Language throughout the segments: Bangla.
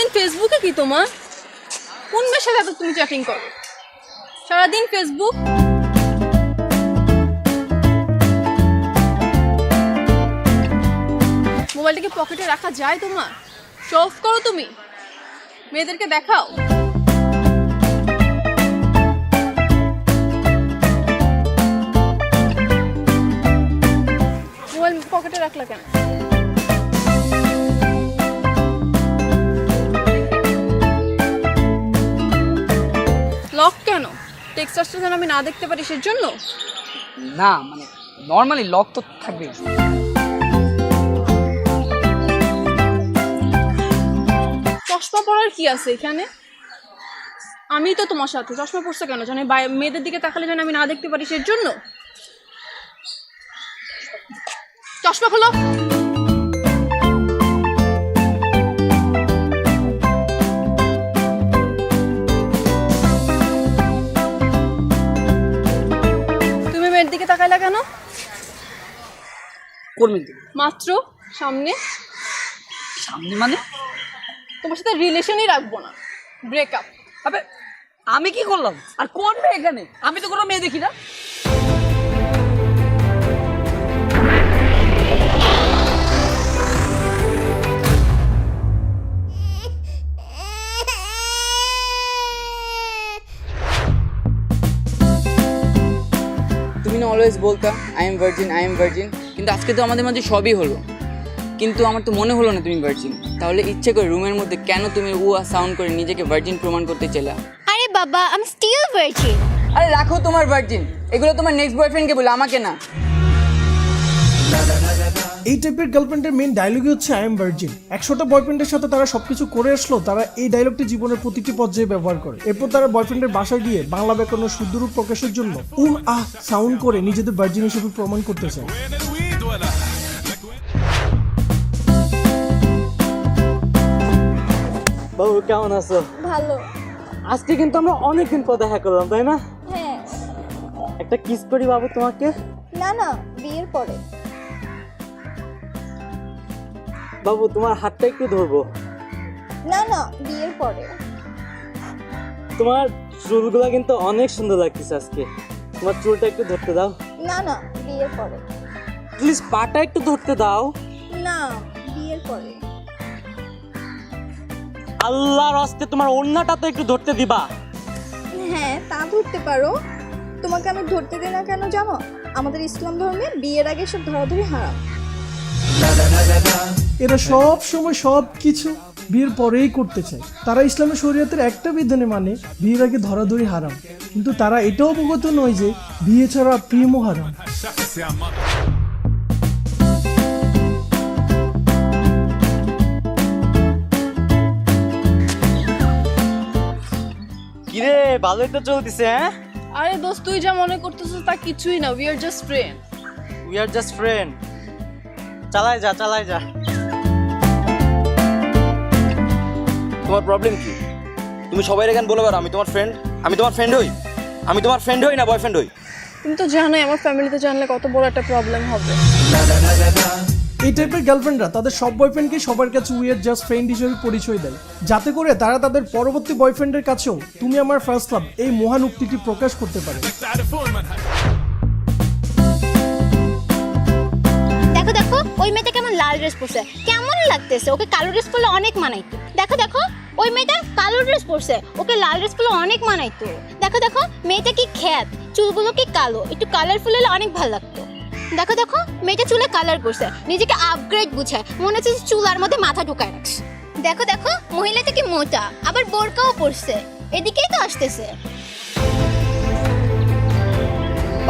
সারাদিন ফেসবুকে কি তোমার? কোন সাথে এত তুমি চ্যাটিং করো? সারাদিন ফেসবুক মোবাইলটাকে পকেটে রাখা যায় তোমার? শো অফ করো তুমি। মেয়েদেরকে দেখাও। মোবাইল পকেটে রাখলা কেন? টেক্সট যেন আমি না দেখতে পারি সেজন্য? না মানে নর্মালি লক তো থাকবে। চশমা পরার কি আছে এখানে? আমি তো তোমার সাথে। চশমা পরছে কেন? জানি মেয়েদের দিকে তাকালে যেন আমি না দেখতে পারি সেজন্য? চশমা খোলো। মেয়ের লাগানো করবেন মাত্র সামনে। সামনে মানে? তোমার সাথে রিলেশনই রাখব না। ব্রেকআপ তবে আমি কি করলাম? আর কোন মেয়ে এখানে? আমি তো কোনো মেয়ে দেখি না। অলওয়েজ বলতাম I am virgin I am virgin কিন্তু আজকে তো আমাদের মধ্যে সবই হলো। কিন্তু আমার তো মনে হলো না তুমি ভার্জিন তাহলে ইচ্ছে করে রুমের মধ্যে কেন তুমি উয়া সাউন্ড করে নিজেকে ভার্জিন প্রমাণ করতে চেলা? আরে বাবা আমি স্টিল ভার্জিন আরে রাখো তোমার ভার্জিন এগুলো তোমার নেক্সট বয়ফ্রেন্ডকে বলে আমাকে না। এই টাইপের গার্লফ্রেন্ডের মেন ডায়লগই হচ্ছে আই এম ভার্জিন একশোটা বয়ফ্রেন্ডের সাথে তারা সবকিছু করে আসলো তারা এই ডায়লগটি জীবনের প্রতিটি পর্যায়ে ব্যবহার করে। এরপর তারা বয়ফ্রেন্ডের বাসায় গিয়ে বাংলা ব্যাকরণের শুদ্ধরূপ প্রকাশের জন্য উম আহ সাউন্ড করে নিজেদের ভার্জিন হিসেবে প্রমাণ করতে চায়। বাবু কেমন আছো? ভালো। আজকে কিন্তু আমরা অনেকদিন পর দেখা করলাম তাই না? হ্যাঁ। একটা কিস করি বাবু তোমাকে? না না বিয়ের পরে। বাবু তোমার হাতটা একটু ধরবো। না না বিয়ের পরে। তোমার চুলগুলো কিন্তু অনেক সুন্দর লাগতেছে আজকে। তোমার চুলটা একটু ধরতে দাও। না না বিয়ের পরে। প্লিজ পাটা একটু ধরতে দাও। না বিয়ের পরে। আল্লাহর হস্তে তোমার ওড়নাটা তো একটু ধরতে দিবা। হ্যাঁ তা ধরতে পারো। তোমাকে আমি ধরতে দিই না কেন জানো? আমাদের ইসলাম ধর্মে বিয়ের আগে সব ধরাধরি হারাম। এরা সব সময় সব কিছু বিয়ের পরেই করতে চায়। তারা ইসলামের শরীয়তের একটা বিধানে মানে বিয়ের আগে ধরাধরি হারাম। কিন্তু তারা এটাও অবগত নয় যে বিয়ে ছাড়া প্রেমও হারাম। কিরে ভালোই তো চলতেছে হ্যাঁ? আরে দোস্ত তুই যা মনে করতেছিস তা কিছুই না we are just friend we are just friend চালাই যা চালাই যা। তোমার প্রবলেম কি? তুমি সবাই এখানে বলে বেড়াও আমি তোমার ফ্রেন্ড আমি তোমার ফ্রেন্ড হই। আমি তোমার ফ্রেন্ড হই না বয়ফ্রেন্ড হই? তুমি তো জানোই আমার ফ্যামিলিতে জানলে কত বড় একটা প্রবলেম হবে। এই টাইপের গার্লফ্রেন্ডরা তাদের সব বয়ফ্রেন্ডকে সবার কাছে উইয়ার জাস্ট ফ্রেন্ড হিসেবে পরিচয় দেয়। যাতে করে তারা তাদের পরবর্তী বয়ফ্রেন্ডের কাছেও তুমি আমার ফার্স্ট লাভ এই মহান উক্তিটি প্রকাশ করতে পারে। দেখো, ওই মেয়েটা কেমন লাল ড্রেস পরছে। কেমন লাগতেছে? ওকে কালো ড্রেস পরলে অনেক মানাইতো। দেখো দেখো, ওই মেয়েটা কালো ড্রেস পরছে। ওকে লাল ড্রেস পরলে অনেক মানাইতো। দেখো দেখো, মেয়েটা কি খ্যাত? চুলগুলো কি কালো? একটু কালারফুল হলে অনেক ভালো লাগতো। দেখো দেখো, মেয়েটা চুলে কালার করছে। নিজেকে আপগ্রেড বুঝায়। মনে হচ্ছে চুলার মধ্যে মাথা ঢুকায় রাখছে। দেখো দেখো, মহিলাটা কি মোটা, আবার বোরকাও পরছে। এদিকেই তো আসতেছে।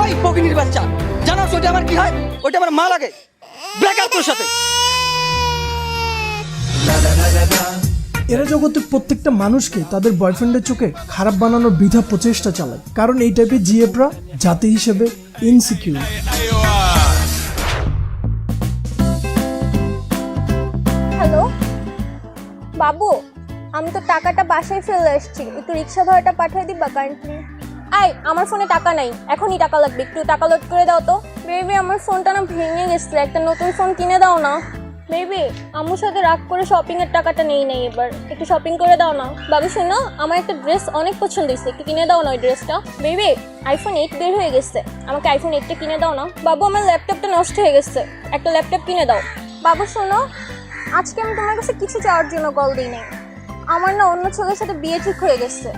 ওই পকিনির বাচ্চা। জানো ওটা আমার কি হয়? ওটা আমার মা লাগে। ব্রেকআপ তোর সাথে। এরা জগতের প্রত্যেকটা মানুষকে তাদের বয়ফ্রেন্ডের চোখে খারাপ বানানোর বৃথা প্রচেষ্টা চালায়। কারণ এই টাইপের জিএফরা জাতি হিসেবে ইনসিকিউর হ্যালো বাবু আমি তো টাকাটা বাসায় ফেলে এসেছি। একটু রিক্সা ভাড়াটা পাঠিয়ে দিবা কারেন্টলি আই আমার ফোনে টাকা নাই। এখনই টাকা লাগবে। একটু টাকা লোড করে দাও তো। বেবি আমার ফোনটা না ভেঙে গেছে একটা নতুন ফোন কিনে দাও না। বেবি আম্মুর সাথে রাগ করে শপিং এর টাকাটা নেই নেই এবার। একটু শপিং করে দাও না। বাবু, শোনো, আমার একটা ড্রেস অনেক পছন্দ হয়েছে। একটু কিনে দাও না ওই ড্রেসটা বেবি আইফোন এইট বের হয়ে গেছে। আমাকে আইফোন এইটটা কিনে দাও না। বাবু, আমার ল্যাপটপটা নষ্ট হয়ে গেছে। একটা ল্যাপটপ কিনে দাও। বাবু, শোনো, আজকে আমি তোমার কাছে কিছু চাওয়ার জন্য কল দিই নাই আমার না অন্য ছেলের সাথে বিয়ে ঠিক হয়ে গেছে।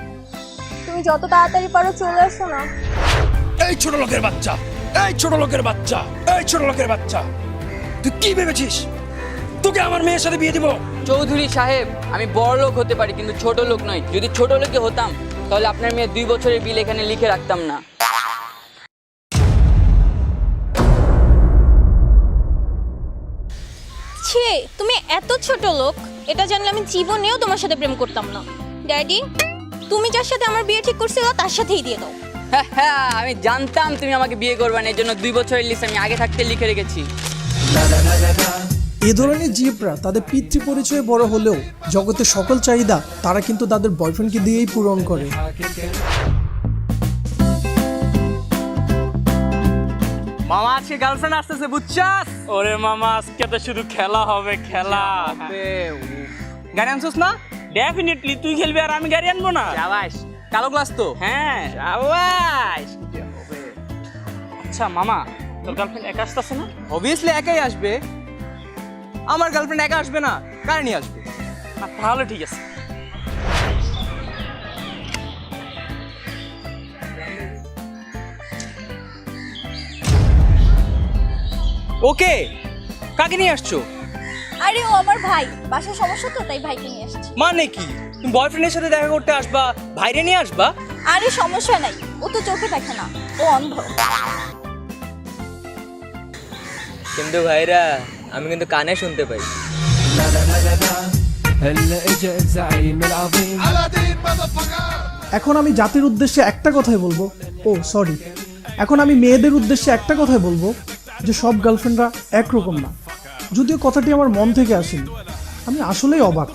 তুমি যত তাড়াতাড়ি পারো চলে আসো না। এই ছোট লোকের বাচ্চা। এই ছোট লোকের বাচ্চা এই ছোট লোকের বাচ্চা। তুই কি ভেবেছিস? তোকে আমার মেয়ের সাথে বিয়ে দিব? চৌধুরী সাহেব আমি বড় লোক হতে পারি কিন্তু ছোট লোক নই। যদি ছোট লোকে হতাম তাহলে আপনার মেয়ে দুই বছরের বিল এখানে লিখে রাখতাম না। ছে তুমি এত ছোট লোক এটা জানলে আমি জীবনেও তোমার সাথে প্রেম করতাম না। ড্যাডি তুমি যার সাথে আমার বিয়ে ঠিক করছিল তার সাথেই দিয়ে দাও। আমি জানতাম তুমি আমাকে বিয়ে করবে না এর জন্য দুই বছরের লিস্ট আমি আগে থাকতে লিখে রেখেছি। এ ধরনের জিপরা তাদের পিতৃ পরিচয়ে বড় হলেও জগতের সকল চাহিদা তারা কিন্তু তাদের বয়ফ্রেন্ডকে দিয়েই পূরণ করে। মামা আজকে গার্লফ্রেন্ড আসতেছে বুঝছাস? ওরে মামা আজকে তো শুধু খেলা হবে খেলা। গাড়ি আনছিস না? ডেফিনেটলি তুই খেলবি আর আমি গাড়ি আনব না। কালো গ্লাস তো? হ্যাঁ। আওয়াজ আচ্ছা মামা তোর গার্লফ্রেন্ড একা আসতেছে না? অবভিয়াসলি একাই আসবে। আমার গার্লফ্রেন্ড একা আসবে না কার নিয়ে আসবে। না, তাহলে ঠিক আছে। ওকে কাকে নিয়ে আসছো? আরে ও আমার ভাই বাসায় সমস্যা তো তাই ভাইকে নিয়ে আসছি। মানে কি? বয়ফ্রেন্ডের সাথে দেখা করতে আসবা? ভাইরে নিয়ে আসবা? আরে সমস্যা নাই। ও তো চোখে দেখে না। ও অন্ধ। কিন্তু ভাইরা আমি কিন্তু কানে শুনতে পাই। এখন আমি জাতির উদ্দেশ্যে একটা কথাই বলব। ও সরি এখন আমি মেয়েদের উদ্দেশ্যে একটা কথাই বলব যে সব গার্লফ্রেন্ডরা একরকম না। যদিও কথাটি আমার মন থেকে আসেনি। আমি আসলেই অবাক।